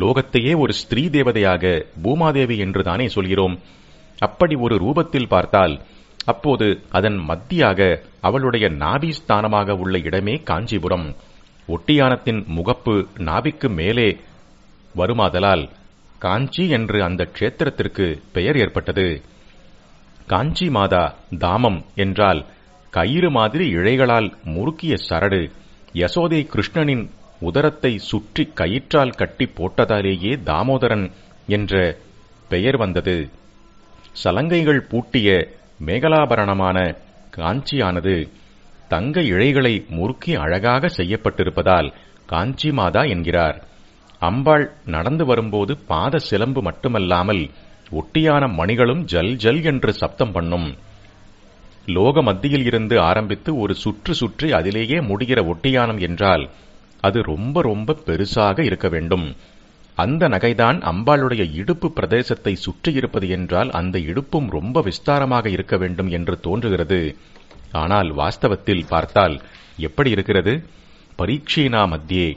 லோகத்தையே ஒரு ஸ்திரீ தேவதையாக பூமாதேவி என்று தானே சொல்கிறோம். அப்படி ஒரு ரூபத்தில் பார்த்தால் அப்போது அதன் மத்தியாக அவளுடைய நாபிஸ்தானமாக உள்ள இடமே காஞ்சிபுரம். ஒட்டியானத்தின் முகப்பு நாபிக்கு மேலே வருமாதலால் காஞ்சி என்று அந்த க்ஷேத்திரத்திற்கு பெயர் ஏற்பட்டது. காஞ்சி மாதா தாமம் என்றால் கயிறு மாதிரி இழைகளால் முறுக்கிய சரடு யசோதை கிருஷ்ணனின் உதரத்தை சுற்றி கயிற்றால் கட்டி போட்டதாலேயே தாமோதரன் என்ற பெயர் வந்தது. சலங்கைகள் பூட்டிய மேகலாபரணமான காஞ்சியானது தங்க இழைகளை முறுக்கி அழகாக செய்யப்பட்டிருப்பதால் காஞ்சி மாதா என்கிறார். அம்பாள் நடந்து வரும்போது பாத சிலம்பு மட்டுமல்லாமல் ஒட்டியான மணிகளும் ஜல் ஜல் என்று சப்தம் பண்ணும். லோக மத்தியில் இருந்து ஆரம்பித்து ஒரு சுற்று சுற்றி அதிலேயே முடிகிற ஒட்டியானம் என்றால் அது ரொம்ப ரொம்ப பெருசாக இருக்க வேண்டும். அந்த நகைதான் அம்பாளுடைய இடுப்பு பிரதேசத்தை சுற்றியிருப்பது என்றால் அந்த இடுப்பும் ரொம்ப விஸ்தாரமாக இருக்க வேண்டும் என்று தோன்றுகிறது. ஆனால் வாஸ்தவத்தில் பார்த்தால் எப்படி இருக்கிறது? பரீட்சீனா மத்தியே.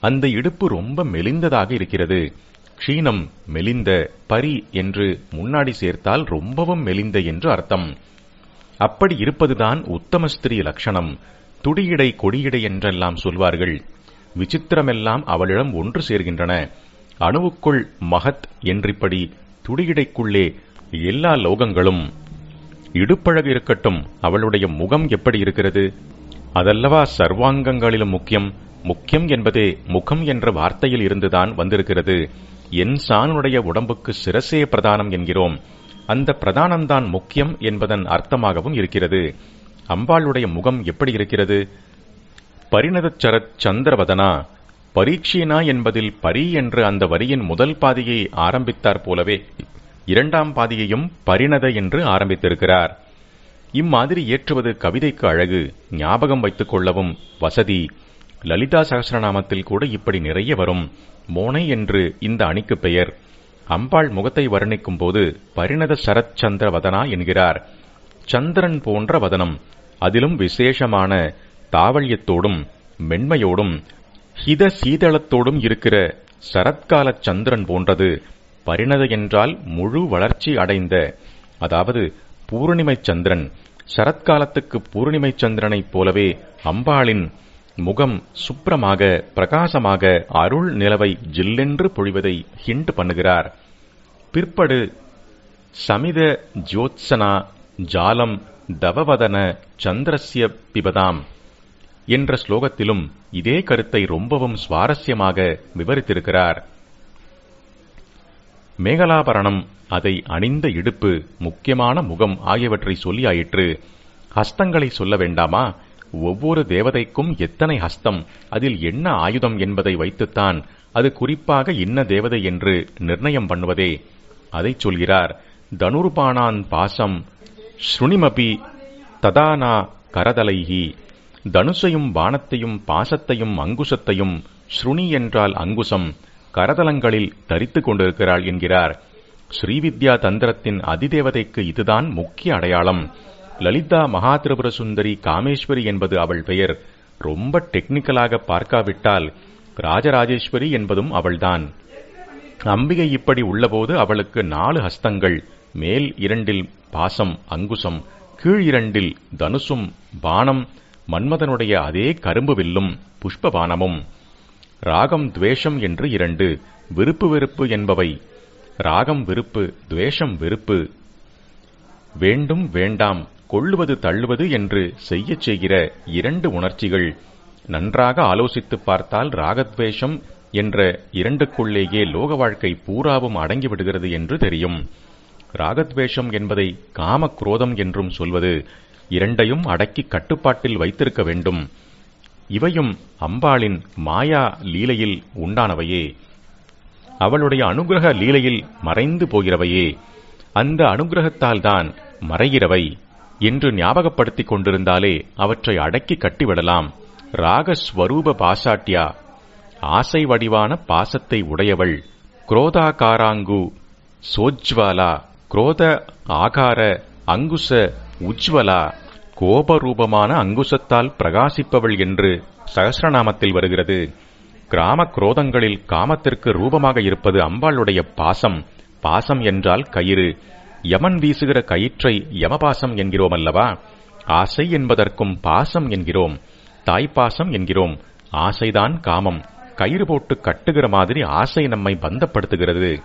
அந்த இடுப்பு ரொம்ப மெலிந்ததாக இருக்கிறது. க்ஷீணம் மெலிந்த பரி என்று முன்னாடி சேர்த்தால் ரொம்பவும் மெலிந்த என்று அர்த்தம். அப்படி இருப்பதுதான் உத்தம ஸ்திரீ லட்சணம் துடியிடை கொடியிடை என்றெல்லாம் சொல்வார்கள். விசித்திரமெல்லாம் அவளிடம் ஒன்று சேர்கின்றன. அணுவுக்குள் மகத் என்றிப்படி துடியிடைக்குள்ளே எல்லா லோகங்களும். இடுப்பழகு இருக்கட்டும் அவளுடைய முகம் எப்படி இருக்கிறது? அதல்லவா சர்வாங்கங்களிலும் முக்கியம் முக்கியம் என்பதே முகம் என்ற வார்த்தையில் இருந்துதான் வந்திருக்கிறது. என் சானுடைய உடம்புக்கு சிரசே பிரதானம் என்கிறோம். அந்த பிரதானம்தான் முக்கியம் என்பதன் அர்த்தமாகவும் இருக்கிறது. அம்பாளுடைய முகம் எப்படி இருக்கிறது? பரிணதச்சரத் சந்திரவதனா பரீட்சீனா என்பதில் பரி என்று அந்த வரியின் முதல் பாதியை ஆரம்பித்தார் போலவே இரண்டாம் பாதியையும் பரிணத என்று ஆரம்பித்திருக்கிறார். இம்மாதிரி ஏற்றுவது கவிதைக்கு அழகு ஞாபகம் வைத்துக் கொள்ளவும் வசதி. லலிதா சகசிரநாமத்தில் கூட இப்படி நிறைய வரும். மோனை என்று இந்த அணிக்கு பெயர். அம்பாள் முகத்தை வர்ணிக்கும் போது பரிணத சரத் சந்திர வதனா என்கிறார். சந்திரன் போன்ற வதனம். அதிலும் விசேஷமான தாவழியத்தோடும் மென்மையோடும் ஹித சீதளத்தோடும் இருக்கிற சரத்கால சந்திரன் போன்றது பரிணத என்றால் முழு வளர்ச்சி அடைந்த அதாவது பூர்ணிமை சந்திரன். சரத்காலத்துக்கு பூர்ணிமை சந்திரனைப் போலவே அம்பாளின் முகம் சுப்ரமாக பிரகாசமாக அருள் நிலவை ஜில்லென்று பொழிவதை ஹிண்ட் பண்ணுகிறார். பிற்படு சமித ஜோத்சனா ஜாலம் தவவதன சந்திரஸ்ய பிபதாம் என்ற ஸ்லோகத்திலும் இதே கருத்தை ரொம்பவும் சுவாரஸ்யமாக விவரித்திருக்கிறார். மேகலாபரணம் அதை அணிந்த இடுப்பு முக்கியமான முகம் ஆகியவற்றை சொல்லியாயிற்று. ஹஸ்தங்களை சொல்ல வேண்டாமா? ஒவ்வொரு தேவதைக்கும் எத்தனை ஹஸ்தம்? அதில் என்ன ஆயுதம் என்பதை வைத்துத்தான் அது குறிப்பாக இன்ன தேவதை என்று நிர்ணயம் பண்ணுவதே. அதைச் சொல்கிறார் தனுர்பானான் பாசம் ஸ்ருணிமபி ததானா கரதலைகி தனுசையும் வானத்தையும் பாசத்தையும் அங்குசத்தையும் ஸ்ருணி என்றால் அங்குசம் கரதலங்களில் தரித்துக் கொண்டிருக்கிறாள் என்கிறார். ஸ்ரீவித்யா தந்திரத்தின் அதிதேவதைக்கு இதுதான் முக்கிய அடையாளம். லலிதா மகாதிரிபுர சுந்தரி காமேஸ்வரி என்பது அவள் பெயர். ரொம்ப டெக்னிக்கலாக பார்க்காவிட்டால் ராஜராஜேஸ்வரி என்பதும் அவள்தான். அம்பிகை இப்படி உள்ளபோது அவளுக்கு நாலு ஹஸ்தங்கள். மேல் இரண்டில் பாசம் அங்குசம் கீழ் இரண்டில் தனுசும் பானம் மன்மதனுடைய அதே கரும்பு வில்லும் புஷ்பபானமும். ராகம் துவேஷம் என்று இரண்டு விருப்பு வெறுப்பு என்பவை. ராகம் விருப்பு துவேஷம் வெறுப்பு. வேண்டும் வேண்டாம் கொள்ளுவது தள்ளுவது என்று செய்யச் செய்கிற இரண்டு உணர்ச்சிகள். நன்றாக ஆலோசித்துப் பார்த்தால் ராகத்வேஷம் என்ற இரண்டுக்குள்ளேயே லோக வாழ்க்கை பூராவும் அடங்கிவிடுகிறது என்று தெரியும். ராகத்வேஷம் என்பதை காம குரோதம் என்றும் சொல்வது இரண்டையும் அடக்கி கட்டுப்பாட்டில் வைத்திருக்க வேண்டும். இவையும் அம்பாளின் மாயா லீலையில் உண்டானவையே. அவளுடைய அனுகிரக லீலையில் மறைந்து போகிறவையே. அந்த அனுகிரகத்தால் தான் மறைகிறவை என்று ஞாபகப்படுத்திக் கொண்டிருந்தாலே அவற்றை அடக்கி கட்டிவிடலாம். ராகஸ்வரூப பாசாட்டியா ஆசை வடிவான பாசத்தை உடையவள் குரோதாகாராங்கு சோஜ்வாலா குரோத ஆகார அங்குச உஜ்வலா கோபரூபமான அங்குசத்தால் பிரகாசிப்பவள் என்று சகசிரநாமத்தில் வருகிறது. கிராம குரோதங்களில் காமத்திற்கு ரூபமாக இருப்பது அம்பாளுடைய பாசம். பாசம் என்றால் கயிறு. யமன் வீசுகிற கயிற்றை யமபாசம் என்கிறோம் அல்லவா? ஆசை என்பதற்கும் பாசம் என்கிறோம். தாய்ப்பாசம் என்கிறோம். ஆசைதான் காமம். கயிறு போட்டு கட்டுகிற மாதிரி ஆசை நம்மை பந்தப்படுத்துகிறது.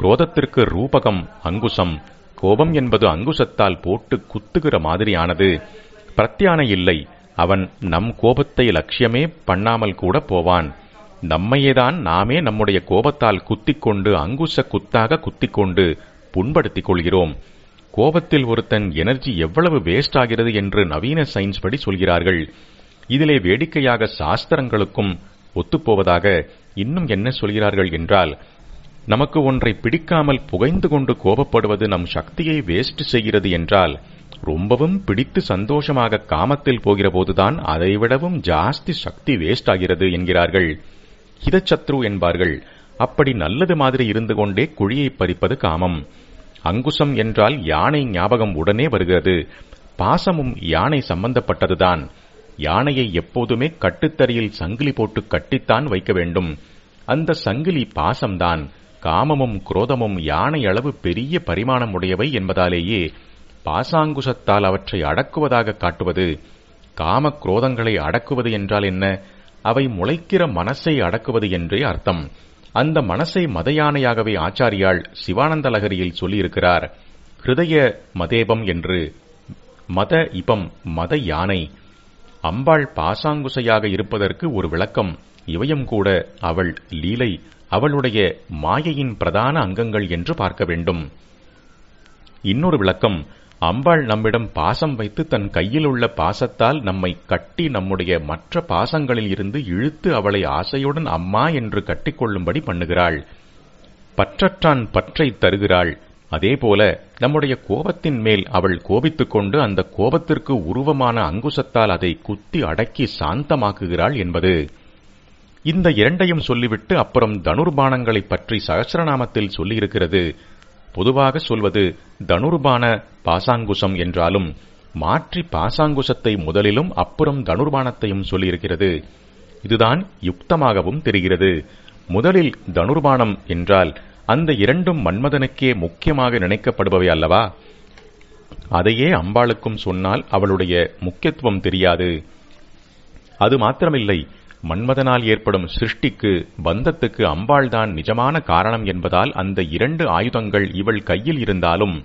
குரோதத்திற்கு ரூபகம் அங்குசம். கோபம் என்பது அங்குசத்தால் போட்டு குத்துகிற மாதிரியானது. பிரத்யானை இல்லை. அவன் நம் கோபத்தை லட்சியமே பண்ணாமல் கூட போவான். நம்மையேதான் நாமே நம்முடைய கோபத்தால் குத்திக்கொண்டு அங்குச குத்தாக குத்திக்கொண்டு புண்படுத்திக் கொள்கிறோம். கோபத்தில் ஒருத்தன் எனர்ஜி எவ்வளவு வேஸ்ட் ஆகிறது என்று நவீன சயின்ஸ் படி சொல்கிறார்கள். இதிலே வேடிக்கையாக சாஸ்திரங்களுக்கும் ஒத்துப்போவதாக இன்னும் என்ன சொல்கிறார்கள் என்றால் நமக்கு ஒன்றை பிடிக்காமல் புகைந்து கொண்டு கோபப்படுவது நம் சக்தியை வேஸ்ட் செய்கிறது என்றால் ரொம்பவும் பிடித்து சந்தோஷமாக காமத்தில் போகிற போதுதான் அதைவிடவும் ஜாஸ்தி சக்தி வேஸ்ட் ஆகிறது என்கிறார்கள். ஹிதச்சத்ரு என்பார்கள் அப்படி நல்லது மாதிரி இருந்து கொண்டே குழியை பறிப்பது காமம். அங்குசம் என்றால் யானை ஞாபகம் உடனே வருகிறது. பாசமும் யானை சம்பந்தப்பட்டதுதான். யானையை எப்போதுமே கட்டுத்தறியில் சங்கிலி போட்டு கட்டித்தான் வைக்க வேண்டும். அந்த சங்கிலி பாசம்தான். காமமும் குரோதமும் யானை அளவு பெரிய பரிமாணம் உடையவை என்பதாலேயே பாசாங்குசத்தால் அவற்றை அடக்குவதாக காட்டுவது காம குரோதங்களை அடக்குவது என்றால் என்ன? அவை முளைக்கிற மனசை அடக்குவது என்றே அர்த்தம். அந்த மனசை மதயானையாகவே ஆச்சாரியால் சிவானந்த லகரியில் சொல்லியிருக்கிறார் ஹிருதய மதேபம் என்று மத இபம் மத யானை அம்பாள் பாசாங்குசையாக இருப்பதற்கு ஒரு விளக்கம். இவையும் கூட அவள் லீலை அவளுடைய மாயையின் பிரதான அங்கங்கள் என்று பார்க்க வேண்டும். இன்னொரு விளக்கம் அம்பாள் நம்மிடம் பாசம் வைத்து தன் கையில் உள்ள பாசத்தால் நம்மை கட்டி நம்முடைய மற்ற பாசங்களில் இருந்து இழுத்து அவளை ஆசையுடன் அம்மா என்று கட்டிக்கொள்ளும்படி பண்ணுகிறாள். பற்றற்றான் பற்றை தருகிறாள். அதேபோல நம்முடைய கோபத்தின் மேல் அவள் கோபித்துக் கொண்டு அந்த கோபத்திற்கு உருவமான அங்குசத்தால் அதை குத்தி அடக்கி சாந்தமாக்குகிறாள் என்பது. இந்த இரண்டையும் சொல்லிவிட்டு அப்புறம் தனுர்பானங்களைப் பற்றி சகசிரநாமத்தில் சொல்லியிருக்கிறது. பொதுவாக சொல்வது தனுர்பான பாசாங்குசம் என்றாலும் மாற்றி பாசாங்குசத்தை முதலிலும் அப்புறம் தனுர்பானத்தையும் சொல்லியிருக்கிறது. இதுதான் யுக்தமாகவும் தெரிகிறது. முதலில் தனுர்பானம் என்றால் அந்த இரண்டும் மன்மதனுக்கே முக்கியமாக நினைக்கப்படுபவை அல்லவா? அதையே அம்பாளுக்கும் சொன்னால் அவளுடைய முக்கியத்துவம் தெரியாது. அது மாத்திரமில்லை. மன்மதனால் ஏற்படும் சிருஷ்டிக்கு பந்தத்துக்கு அம்பாள்தான் நிஜமான காரணம் என்பதால் அந்த இரண்டு ஆயுதங்கள் இவள் கையில் இருந்தாலும்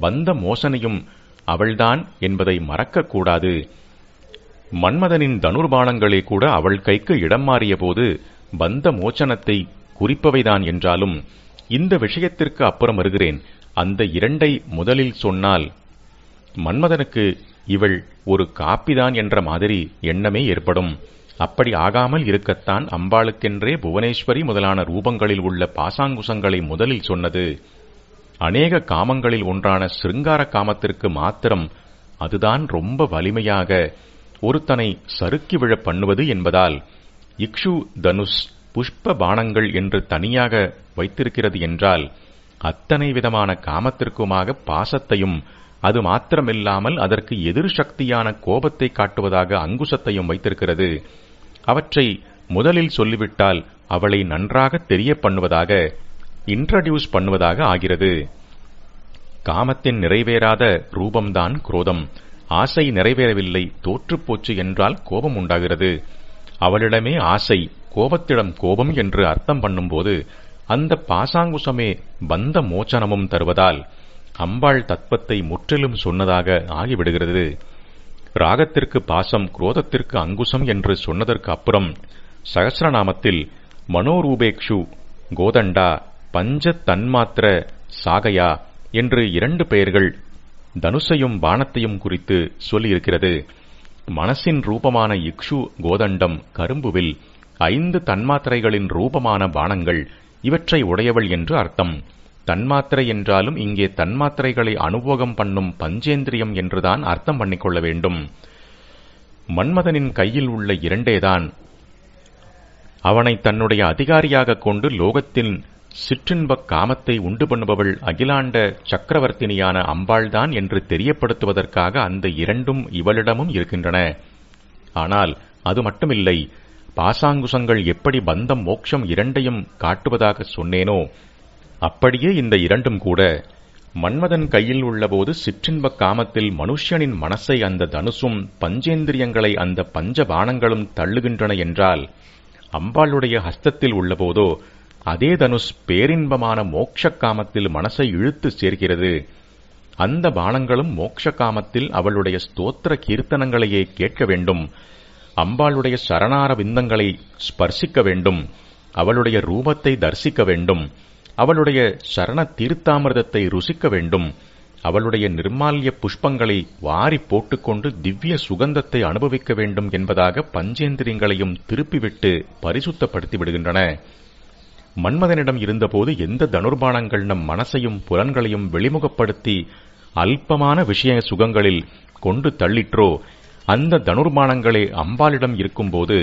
பந்த மோசனையும் அவள்தான் என்பதை மறக்கக்கூடாது. மன்மதனின் தனுர்பானங்களே கூட அவள் கைக்கு இடம் மாறிய போது பந்த மோச்சனத்தை குறிப்பவைதான் என்றாலும் இந்த விஷயத்திற்கு அப்புறம் வருகிறேன். அந்த இரண்டை முதலில் சொன்னால் மன்மதனுக்கு இவள் ஒரு காப்பிதான் என்ற மாதிரி எண்ணமே ஏற்படும். அப்படி ஆகாமல் இருக்கத்தான் அம்பாளுக்கென்றே புவனேஸ்வரி முதலான ரூபங்களில் உள்ள பாசாங்குசங்களை முதலில் சொன்னது. அநேக காமங்களில் ஒன்றான சிருங்கார காமத்திற்கு மாத்திரம் அதுதான் ரொம்ப வலிமையாக ஒருத்தனை சறுக்கி விழ பண்ணுவது என்பதால் இக்ஷு தனுஷ் புஷ்ப பானங்கள் என்று தனியாக வைத்திருக்கிறது என்றால் அத்தனை விதமான காமத்திற்குமாக பாசத்தையும் அது மாத்திரமில்லாமல் அதற்கு எதிர் சக்தியான கோபத்தை காட்டுவதாக அங்குசத்தையும் வைத்திருக்கிறது. அவற்றை முதலில் சொல்லிவிட்டால் அவளை நன்றாக தெரிய பண்ணுவதாக இன்ட்ரடியூஸ் பண்ணுவதாக ஆகிறது. காமத்தின் நிறைவேறாத ரூபம்தான் குரோதம். ஆசை நிறைவேறவில்லை தோற்றுப்போச்சு என்றால் கோபம் உண்டாகிறது. அவளிடமே ஆசை கோபத்திடம் கோபம் என்று அர்த்தம் பண்ணும்போது அந்த பாசாங்குசமே பந்த மோச்சனமும் தருவதால் அம்பாள் தத்வத்தை முற்றிலும் சொன்னதாக ஆகிவிடுகிறது. ராகத்திற்கு பாசம் குரோதத்திற்கு அங்குசம் என்று சொன்னதற்கு அப்புறம் சகசிரநாமத்தில் மனோரூபேக்ஷு கோதண்டா பஞ்ச தன்மாத்திர சாகையா என்று இரண்டு பெயர்கள் தனுசையும் பானத்தையும் குறித்து சொல்லியிருக்கிறது. மனசின் ரூபமான இக்ஷு கோதண்டம் கரும்புவில் ஐந்து தன்மாத்திரைகளின் ரூபமான பானங்கள் இவற்றை உடையவள் என்று அர்த்தம். தன்மாத்திரை என்றாலும் இங்கே தன்மாத்திரைகளை அனுபோகம் பண்ணும் பஞ்சேந்திரியம் என்றுதான் அர்த்தம் பண்ணிக்கொள்ள வேண்டும். மன்மதனின் கையில் உள்ள இரண்டேதான். அவனை தன்னுடைய அதிகாரியாக கொண்டு லோகத்தின் சிற்றின்பக் காமத்தை உண்டு பண்ணுபவள் அகிலாண்ட சக்கரவர்த்தினியான அம்பாள்தான் என்று தெரியப்படுத்துவதற்காக அந்த இரண்டும் இவளிடமும் இருக்கின்றன. ஆனால் அது மட்டுமில்லை. பாசாங்குசங்கள் எப்படி பந்தம் மோட்சம் இரண்டையும் காட்டுவதாக சொன்னேனோ அப்படியே இந்த இரண்டும் கூட மன்மதன் கையில் உள்ளபோது சிற்றின்பக் காமத்தில் மனுஷ்யனின் மனசை அந்த தனுசும் பஞ்சேந்திரியங்களை அந்த பஞ்சபானங்களும் தள்ளுகின்றன என்றால் அம்பாளுடைய ஹஸ்தத்தில் உள்ளபோதோ அதே தனுஷ் பேரின்பமான மோட்சக் காமத்தில் மனசை இழுத்து சேர்க்கிறது அந்த பானங்களும் மோட்ச காமத்தில் அவளுடைய ஸ்தோத்திர கீர்த்தனங்களையே கேட்க வேண்டும். அம்பாளுடைய சரணார விந்தங்களை ஸ்பர்சிக்க வேண்டும். அவளுடைய ரூபத்தை தரிசிக்க வேண்டும். அவளுடைய சரண தீர்த்தாமிரதத்தை ருசிக்க வேண்டும். அவளுடைய நிர்மால்ய புஷ்பங்களை வாரி போட்டுக்கொண்டு திவ்ய சுகந்தத்தை அனுபவிக்க வேண்டும் என்பதாக பஞ்சேந்திரியங்களையும் திருப்பிவிட்டு பரிசுத்தப்படுத்தி விடுகின்றன மன்மதனிடம் இருந்தபோது எந்த தனுர்பானங்கள் நம் மனசையும் புலன்களையும் வெளிமுகப்படுத்தி அல்பமான விஷய சுகங்களில் கொண்டு தள்ளிற்றோ அந்த தனுர்மானங்களே அம்பாளிடம் இருக்கும்போது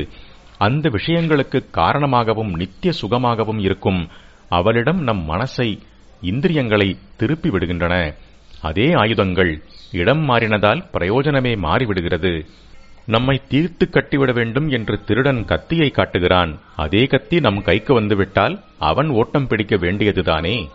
அந்த விஷயங்களுக்கு காரணமாகவும் நித்திய சுகமாகவும் இருக்கும். அவளிடம் நம் மனசை இந்திரியங்களை திருப்பி விடுகின்றன. அதே ஆயுதங்கள் இடம் மாறினதால் பிரயோஜனமே மாறிவிடுகிறது. நம்மை தீர்த்து கட்டிவிட வேண்டும் என்று திருடன் கத்தியை காட்டுகிறான். அதே கத்தி நம் கைக்கு வந்துவிட்டால் அவன் ஓட்டம் பிடிக்க வேண்டியதுதானே?